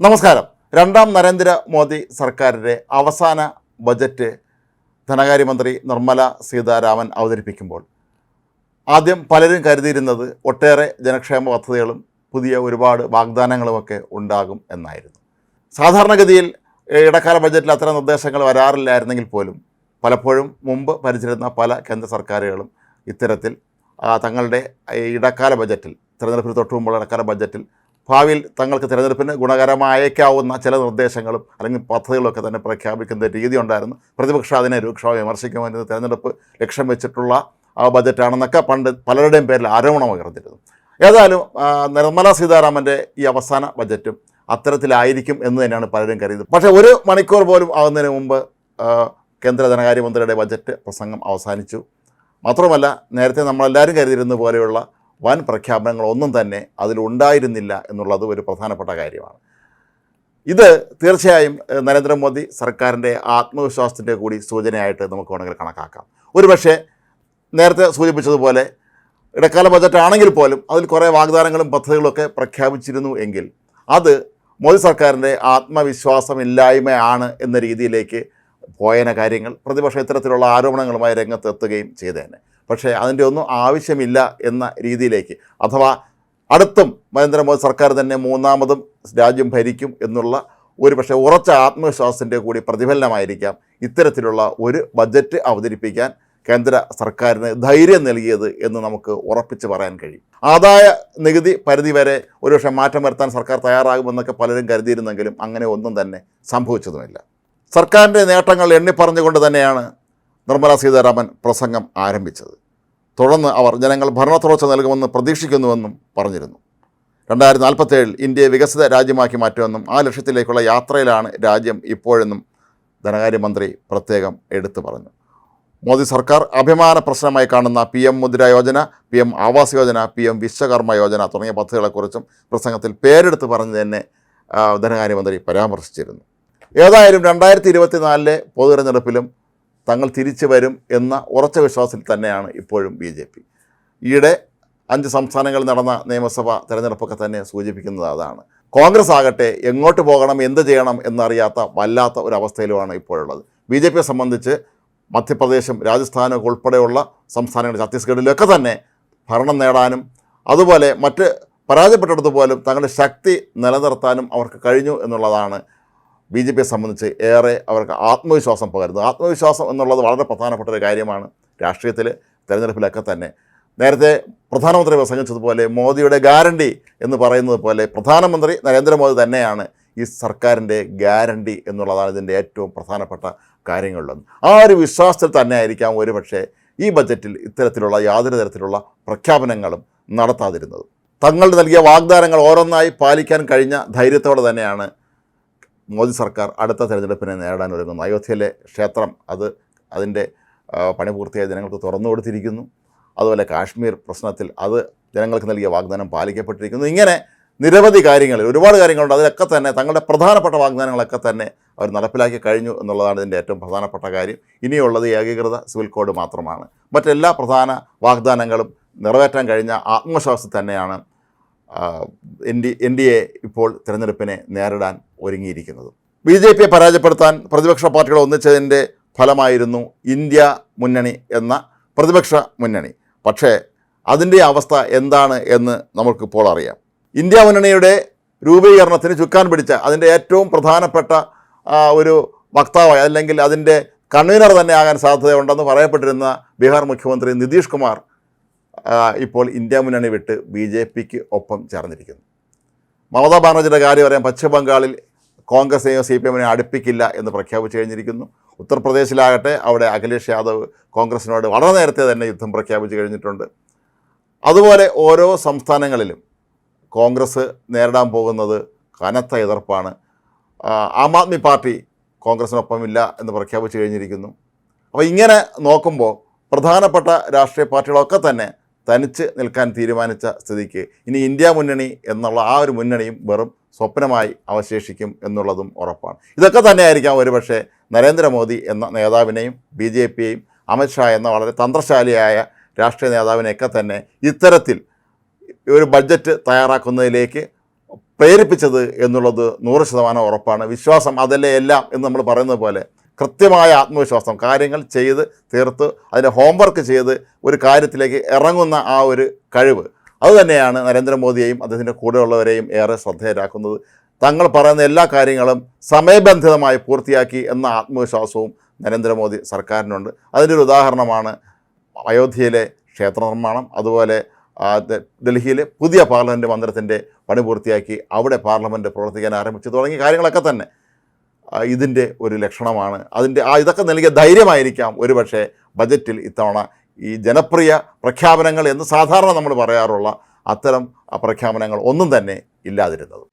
നമസ്കാരം. രണ്ടാം നരേന്ദ്ര മോദി സർക്കാരിന്റെ അവസാന ബജറ്റ് ധനകാര്യമന്ത്രി നിർമ്മല സീതാരാമൻ അവതരിപ്പിക്കുമ്പോൾ ആദ്യം പലരും കരുതിയിരുന്നത് ഒട്ടേറെ ജനക്ഷേമ പദ്ധതികളും പുതിയ ഒരുപാട് വാഗ്ദാനങ്ങളുമൊക്കെ ഉണ്ടാകും എന്നായിരുന്നു. സാധാരണഗതിയിൽ ഇടക്കാല ബജറ്റിൽ അത്തരം നിർദ്ദേശങ്ങൾ വരാറില്ലായിരുന്നെങ്കിൽ പോലും പലപ്പോഴും മുമ്പ് ഭരിച്ചിരുന്ന പല കേന്ദ്ര സർക്കാരുകളും ഇത്തരത്തിൽ തങ്ങളുടെ ഇടക്കാല ബജറ്റിൽ തിരഞ്ഞെടുപ്പിന് തൊട്ടുമുമ്പുള്ള ഇടക്കാല ബജറ്റിൽ ഭാവിയിൽ തങ്ങൾക്ക് തിരഞ്ഞെടുപ്പിന് ഗുണകരമായേക്കാവുന്ന ചില നിർദ്ദേശങ്ങളും അല്ലെങ്കിൽ പദ്ധതികളൊക്കെ തന്നെ പ്രഖ്യാപിക്കുന്ന രീതി ഉണ്ടായിരുന്നു. പ്രതിപക്ഷം അതിനെ രൂക്ഷമായി വിമർശിക്കുമെന്ന് തിരഞ്ഞെടുപ്പ് ലക്ഷ്യം വെച്ചിട്ടുള്ള ആ ബജറ്റാണെന്നൊക്കെ പണ്ട് പലരുടെയും പേരിൽ ആരോപണം ഉയർന്നിരുന്നു. ഏതായാലും നിർമ്മല സീതാരാമന്റെ ഈ അവസാന ബജറ്റും അത്തരത്തിലായിരിക്കും എന്ന് തന്നെയാണ് പലരും കരുതുന്നത്. പക്ഷേ ഒരു മണിക്കൂർ പോലും ആകുന്നതിന് മുമ്പ് കേന്ദ്ര ധനകാര്യമന്ത്രിയുടെ ബജറ്റ് പ്രസംഗം അവസാനിച്ചു. മാത്രമല്ല നേരത്തെ നമ്മളെല്ലാവരും കരുതിയിരുന്ന പോലെയുള്ള വൻ പ്രഖ്യാപനങ്ങളൊന്നും തന്നെ അതിലുണ്ടായിരുന്നില്ല എന്നുള്ളത് ഒരു പ്രധാനപ്പെട്ട കാര്യമാണ്. ഇത് തീർച്ചയായും നരേന്ദ്രമോദി സർക്കാരിന്റെ ആത്മവിശ്വാസത്തിന്റെ കൂടി സൂചനയായിട്ട് നമുക്ക് വേണമെങ്കിൽ കണക്കാക്കാം. ഒരുപക്ഷെ നേരത്തെ സൂചിപ്പിച്ചതുപോലെ ഇടക്കാല ബജറ്റ് ആണെങ്കിൽ പോലും അതിൽ കുറേ വാഗ്ദാനങ്ങളും പദ്ധതികളൊക്കെ പ്രഖ്യാപിച്ചിരുന്നു എങ്കിൽ അത് മോദി സർക്കാരിന്റെ ആത്മവിശ്വാസമില്ലായ്മയാണ് എന്ന രീതിയിലേക്ക് പോയന കാര്യങ്ങൾ. പ്രതിപക്ഷം ഇത്തരത്തിലുള്ള ആരോപണങ്ങളുമായി രംഗത്തെത്തുകയും ചെയ്തേനെ. പക്ഷേ അതിന്റെ ഒന്നും ആവശ്യമില്ല എന്ന രീതിയിലേക്ക്. അഥവാ അടുത്തും നരേന്ദ്രമോദി സർക്കാർ തന്നെ മൂന്നാമതും രാജ്യം ഭരിക്കും എന്നുള്ള ഒരു പക്ഷേ ഉറച്ച ആത്മവിശ്വാസത്തിന്റെ കൂടി പ്രതിഫലനമായിരിക്കാം ഇത്തരത്തിലുള്ള ഒരു ബജറ്റ് അവതരിപ്പിക്കാൻ കേന്ദ്ര സർക്കാരിന് ധൈര്യം നൽകിയത് എന്ന് നമുക്ക് ഉറപ്പിച്ച് പറയാൻ കഴിയും. ആദായ നികുതി പരിധി വരെ ഒരുപക്ഷെ മാറ്റം വരുത്താൻ സർക്കാർ തയ്യാറാകുമെന്നൊക്കെ പലരും കരുതിയിരുന്നെങ്കിലും അങ്ങനെ ഒന്നും തന്നെ സംഭവിച്ചതുമില്ല. സർക്കാരിന്റെ നേട്ടങ്ങൾ എണ്ണിപ്പറഞ്ഞുകൊണ്ട് തന്നെയാണ് നിർമ്മല സീതാരാമൻ പ്രസംഗം ആരംഭിച്ചത്. തുടർന്ന് അവർ ജനങ്ങൾ ഭരണ തുടർച്ച നൽകുമെന്ന് പ്രതീക്ഷിക്കുന്നുവെന്നും പറഞ്ഞിരുന്നു. രണ്ടായിരത്തി നാൽപ്പത്തേഴിൽ ഇന്ത്യയെ വികസിത രാജ്യമാക്കി മാറ്റുമെന്നും ആ ലക്ഷ്യത്തിലേക്കുള്ള യാത്രയിലാണ് രാജ്യം ഇപ്പോഴെന്നും ധനകാര്യമന്ത്രി പ്രത്യേകം എടുത്തു പറഞ്ഞു. മോദി സർക്കാർ അഭിമാന പ്രശ്നമായി കാണുന്ന P M Mudra Yojana P M Awas Yojana P M Vishwakarma Yojana തുടങ്ങിയ പദ്ധതികളെക്കുറിച്ചും പ്രസംഗത്തിൽ പേരെടുത്ത് പറഞ്ഞ് തന്നെ ധനകാര്യമന്ത്രി പരാമർശിച്ചിരുന്നു. ഏതായാലും രണ്ടായിരത്തി ഇരുപത്തിനാലിലെ പൊതു തിരഞ്ഞെടുപ്പിലും തങ്ങൾ തിരിച്ചു വരും എന്ന ഉറച്ച വിശ്വാസത്തിൽ തന്നെയാണ് ഇപ്പോഴും ബി ജെ പി. ഈയിടെ അഞ്ച് സംസ്ഥാനങ്ങളിൽ നടന്ന നിയമസഭാ തെരഞ്ഞെടുപ്പൊക്കെ തന്നെ സൂചിപ്പിക്കുന്നത് അതാണ്. കോൺഗ്രസ് ആകട്ടെ എങ്ങോട്ട് പോകണം എന്ത് ചെയ്യണം എന്നറിയാത്ത വല്ലാത്ത ഒരു ഇപ്പോഴുള്ളത്. ബി ജെ പിയെ സംബന്ധിച്ച് മധ്യപ്രദേശും രാജസ്ഥാനും ഉൾപ്പെടെയുള്ള സംസ്ഥാനങ്ങൾ ഛത്തീസ്ഗഡിലൊക്കെ തന്നെ ഭരണം നേടാനും അതുപോലെ മറ്റ് പരാജയപ്പെട്ടിടത്ത് പോലും തങ്ങളുടെ ശക്തി നിലനിർത്താനും അവർക്ക് കഴിഞ്ഞു എന്നുള്ളതാണ് ബി ജെ പിയെ സംബന്ധിച്ച് ഏറെ അവർക്ക് ആത്മവിശ്വാസം പകരുന്നു. ആത്മവിശ്വാസം എന്നുള്ളത് വളരെ പ്രധാനപ്പെട്ട ഒരു കാര്യമാണ് രാഷ്ട്രീയത്തിൽ തിരഞ്ഞെടുപ്പിലൊക്കെ തന്നെ. നേരത്തെ പ്രധാനമന്ത്രി പ്രസംഗിച്ചതുപോലെ മോദിയുടെ ഗ്യാരണ്ടി എന്ന് പറയുന്നത് പോലെ പ്രധാനമന്ത്രി നരേന്ദ്രമോദി തന്നെയാണ് ഈ സർക്കാരിന്റെ ഗ്യാരണ്ടി എന്നുള്ളതാണ് ഇതിന്റെ ഏറ്റവും പ്രധാനപ്പെട്ട കാര്യങ്ങളിലൊന്ന്. ആ ഒരു വിശ്വാസത്തിൽ തന്നെ ആയിരിക്കാം ഒരുപക്ഷെ ഈ ബജറ്റിൽ ഇത്തരത്തിലുള്ള യാതൊരു തരത്തിലുള്ള പ്രഖ്യാപനങ്ങളും നടത്താതിരുന്നത്. തങ്ങൾ നൽകിയ വാഗ്ദാനങ്ങൾ ഓരോന്നായി പാലിക്കാൻ കഴിഞ്ഞ ധൈര്യത്തോടെ തന്നെയാണ് മോദി സർക്കാർ അടുത്ത തെരഞ്ഞെടുപ്പിനെ നേരിടാൻ ഒരുങ്ങുന്നു. അയോധ്യയിലെ ക്ഷേത്രം അത് അതിന്റെ പണി പൂർത്തിയായി ജനങ്ങൾക്ക് തുറന്നു കൊടുത്തിരിക്കുന്നു. അതുപോലെ കാശ്മീർ പ്രശ്നത്തിൽ അത് ജനങ്ങൾക്ക് നൽകിയ വാഗ്ദാനം പാലിക്കപ്പെട്ടിരിക്കുന്നു. ഇങ്ങനെ നിരവധി കാര്യങ്ങൾ ഒരുപാട് കാര്യങ്ങളുണ്ട്. അതിലൊക്കെ തന്നെ തങ്ങളുടെ പ്രധാനപ്പെട്ട വാഗ്ദാനങ്ങളൊക്കെ തന്നെ അവർ നടപ്പിലാക്കി കഴിഞ്ഞു എന്നുള്ളതാണ് ഇതിന്റെ ഏറ്റവും പ്രധാനപ്പെട്ട കാര്യം. ഇനിയുള്ളത് ഏകീകൃത സിവിൽ കോഡ് മാത്രമാണ്. മറ്റെല്ലാ പ്രധാന വാഗ്ദാനങ്ങളും നിറവേറ്റാൻ കഴിഞ്ഞ ആത്മവിശ്വാസത്തിൽ തന്നെയാണ് N D N D A ഇപ്പോൾ തിരഞ്ഞെടുപ്പിനെ നേരിടാൻ ഒരുങ്ങിയിരിക്കുന്നത്. ബി ജെ പിയെ പരാജയപ്പെടുത്താൻ പ്രതിപക്ഷ പാർട്ടികൾ ഒന്നിച്ചതിന്റെ ഫലമായിരുന്നു ഇന്ത്യ മുന്നണി എന്ന പ്രതിപക്ഷ മുന്നണി. പക്ഷേ അതിന്റെ അവസ്ഥ എന്താണ് എന്ന് നമുക്കിപ്പോൾ അറിയാം. ഇന്ത്യ മുന്നണിയുടെ രൂപീകരണത്തിന് ചുക്കാൻ പിടിച്ച അതിന്റെ ഏറ്റവും പ്രധാനപ്പെട്ട ഒരു വക്താവായി അല്ലെങ്കിൽ അതിന്റെ കൺവീനർ തന്നെ ആകാൻ സാധ്യതയുണ്ടെന്ന് പറയപ്പെട്ടിരുന്ന ബീഹാർ മുഖ്യമന്ത്രി നിതീഷ് കുമാർ ഇപ്പോൾ ഇന്ത്യ മുന്നണി വിട്ട് ബി ജെ പിക്ക് ഒപ്പം ചേർന്നിരിക്കുന്നു. മമതാ ബാനർജിയുടെ കാര്യം പറയാം പശ്ചിമ ബംഗാളിൽ കോൺഗ്രസിനെയോ സി പി എമ്മിനെയോ അടുപ്പിക്കില്ല എന്ന് പ്രഖ്യാപിച്ചു കഴിഞ്ഞിരിക്കുന്നു. ഉത്തർപ്രദേശിലാകട്ടെ അവിടെ അഖിലേഷ് യാദവ് കോൺഗ്രസിനോട് വളരെ നേരത്തെ തന്നെ യുദ്ധം പ്രഖ്യാപിച്ചു കഴിഞ്ഞിട്ടുണ്ട്. അതുപോലെ ഓരോ സംസ്ഥാനങ്ങളിലും കോൺഗ്രസ് നേരിടാൻ പോകുന്നത് കനത്ത എതിർപ്പാണ്. ആം ആദ്മി പാർട്ടി കോൺഗ്രസിനൊപ്പമില്ല എന്ന് പ്രഖ്യാപിച്ചു കഴിഞ്ഞിരിക്കുന്നു. അപ്പോൾ ഇങ്ങനെ നോക്കുമ്പോൾ പ്രധാനപ്പെട്ട രാഷ്ട്രീയ പാർട്ടികളൊക്കെ തന്നെ തനിച്ച് നിൽക്കാൻ തീരുമാനിച്ച സ്ഥിതിക്ക് ഇനി ഇന്ത്യ മുന്നണി എന്നുള്ള ആ ഒരു മുന്നണിയും വെറും സ്വപ്നമായി അവശേഷിക്കും എന്നുള്ളതും ഉറപ്പാണ്. ഇതൊക്കെ തന്നെയായിരിക്കാം ഒരുപക്ഷെ നരേന്ദ്രമോദി എന്ന നേതാവിനെയും ബി ജെ പിയെയും അമിത്ഷാ എന്ന വളരെ തന്ത്രശാലിയായ രാഷ്ട്രീയ നേതാവിനെയൊക്കെ തന്നെ ഇത്തരത്തിൽ ഒരു ബഡ്ജറ്റ് തയ്യാറാക്കുന്നതിലേക്ക് പ്രേരിപ്പിച്ചത് എന്നുള്ളത് നൂറ് ശതമാനം ഉറപ്പാണ്. വിശ്വാസം അതല്ലേ എല്ലാം എന്ന് നമ്മൾ പറയുന്നത് പോലെ കൃത്യമായ ആത്മവിശ്വാസം കാര്യങ്ങൾ ചെയ്ത് തീർത്ത് അതിന്റെ ഹോംവർക്ക് ചെയ്ത് ഒരു കാര്യത്തിലേക്ക് ഇറങ്ങുന്ന ആ ഒരു കഴിവ്. അതുതന്നെയാണ് നരേന്ദ്രമോദിയെയും അദ്ദേഹത്തിന്റെ കൂടെയുള്ളവരെയും ഏറെ ശ്രദ്ധേയരാക്കുന്നത്. തങ്ങൾ പറയുന്ന എല്ലാ കാര്യങ്ങളും സമയബന്ധിതമായി പൂർത്തിയാക്കി എന്ന ആത്മവിശ്വാസവും നരേന്ദ്രമോദി സർക്കാരിനുണ്ട്. അതിന്റെ ഒരു ഉദാഹരണമാണ് അയോധ്യയിലെ ക്ഷേത്ര നിർമ്മാണം അതുപോലെ ഡൽഹിയിലെ പുതിയ പാർലമെന്റ് മന്ദിരത്തിന്റെ പണി പൂർത്തിയാക്കി അവിടെ പാർലമെന്റ് പ്രവർത്തിക്കാൻ ആരംഭിച്ചു തുടങ്ങിയ കാര്യങ്ങളൊക്കെ തന്നെ. ഇതിന്റെ ഒരു ലക്ഷണമാണ്. അതിന്റെ ആ ഇതൊക്കെ നൽകിയ ധൈര്യമായിരിക്കാം ഒരുപക്ഷെ ബജറ്റിൽ ഇത്തവണ ഈ ജനപ്രിയ പ്രഖ്യാപനങ്ങൾ എന്ന് സാധാരണ നമ്മൾ പറയാറുള്ള അത്തരം പ്രഖ്യാപനങ്ങൾ ഒന്നും തന്നെ ഇല്ലാതിരുന്നത്.